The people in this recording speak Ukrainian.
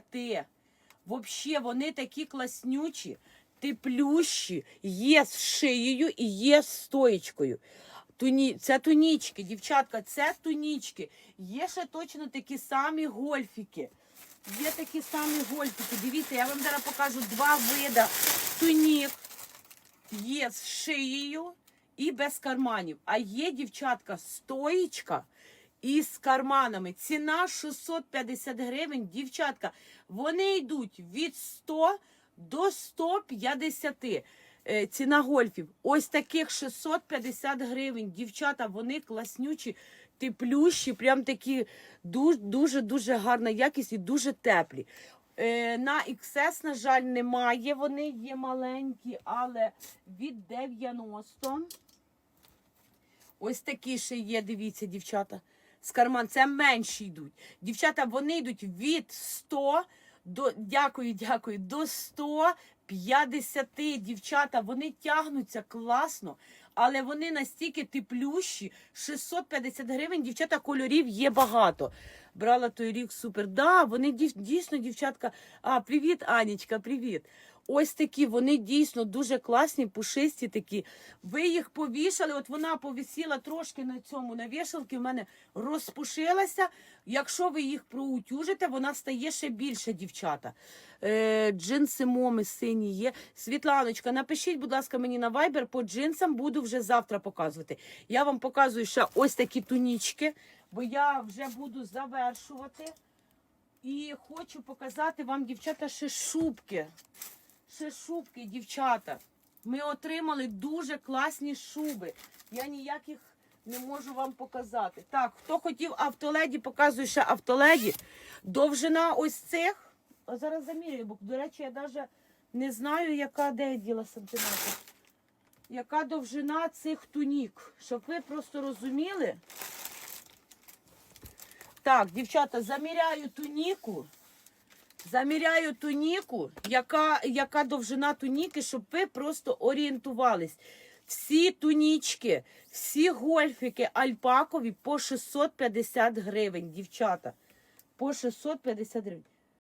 50. Взагалі, вони такі класнючі, теплющі, є з шиєю і є з стоєчкою. Туні... Це тунічки, дівчатка, це тунічки. Є ще точно такі самі гольфіки. Є такі самі гольфіки. Дивіться, я вам зараз покажу два вида тунік. Є з шиєю і без карманів. А є, дівчатка, стоїчка і з карманами. Ціна 650 гривень. Дівчатка, вони йдуть від 100 до 150. Е, Ціна гольфів. Ось таких 650 гривень. Дівчата, вони класнючі, теплющі, прям такі дуже дуже дуже гарна якість і дуже теплі. Е, на XS, на жаль, немає. Вони є маленькі, але від 90. Ось такі ще є, дивіться, дівчата. З карман. Це менші йдуть. Дівчата, вони йдуть від 100 до дякую, дякую, до 150 дівчата. Вони тягнуться класно, але вони настільки теплющі. 650 гривень. Дівчата, кольорів є багато. Брала той рік супер. Да, вони дійсно, дівчатка. А, привіт, Анічка, привіт. Ось такі, вони дійсно дуже класні, пушисті такі. Ви їх повішали, от вона повісіла трошки на цьому на вішалки, в мене розпушилася. Якщо ви їх проутюжите, вона стає ще більше, дівчата. Е, джинси моми сині є. Світланочка, напишіть, будь ласка, мені на Viber, по джинсам буду вже завтра показувати. Я вам показую ще ось такі тунічки, бо я вже буду завершувати. І хочу показати вам, дівчата, ще шубки. Ще шубки, дівчата. Ми отримали дуже класні шуби. Я ніяких не можу вам показати. Так, хто хотів автоледі, показую ще автоледі. Довжина ось цих. А зараз замірюю, бо, до речі, я навіть не знаю, яка де я діла сантиметр. Яка довжина цих тунік. Щоб ви просто розуміли. Так, дівчата, заміряю туніку. Заміряю туніку, яка, яка довжина туніки, щоб ви просто орієнтувались. Всі тунічки, всі гольфіки альпакові по 650 гривень, дівчата. По 650 гривень.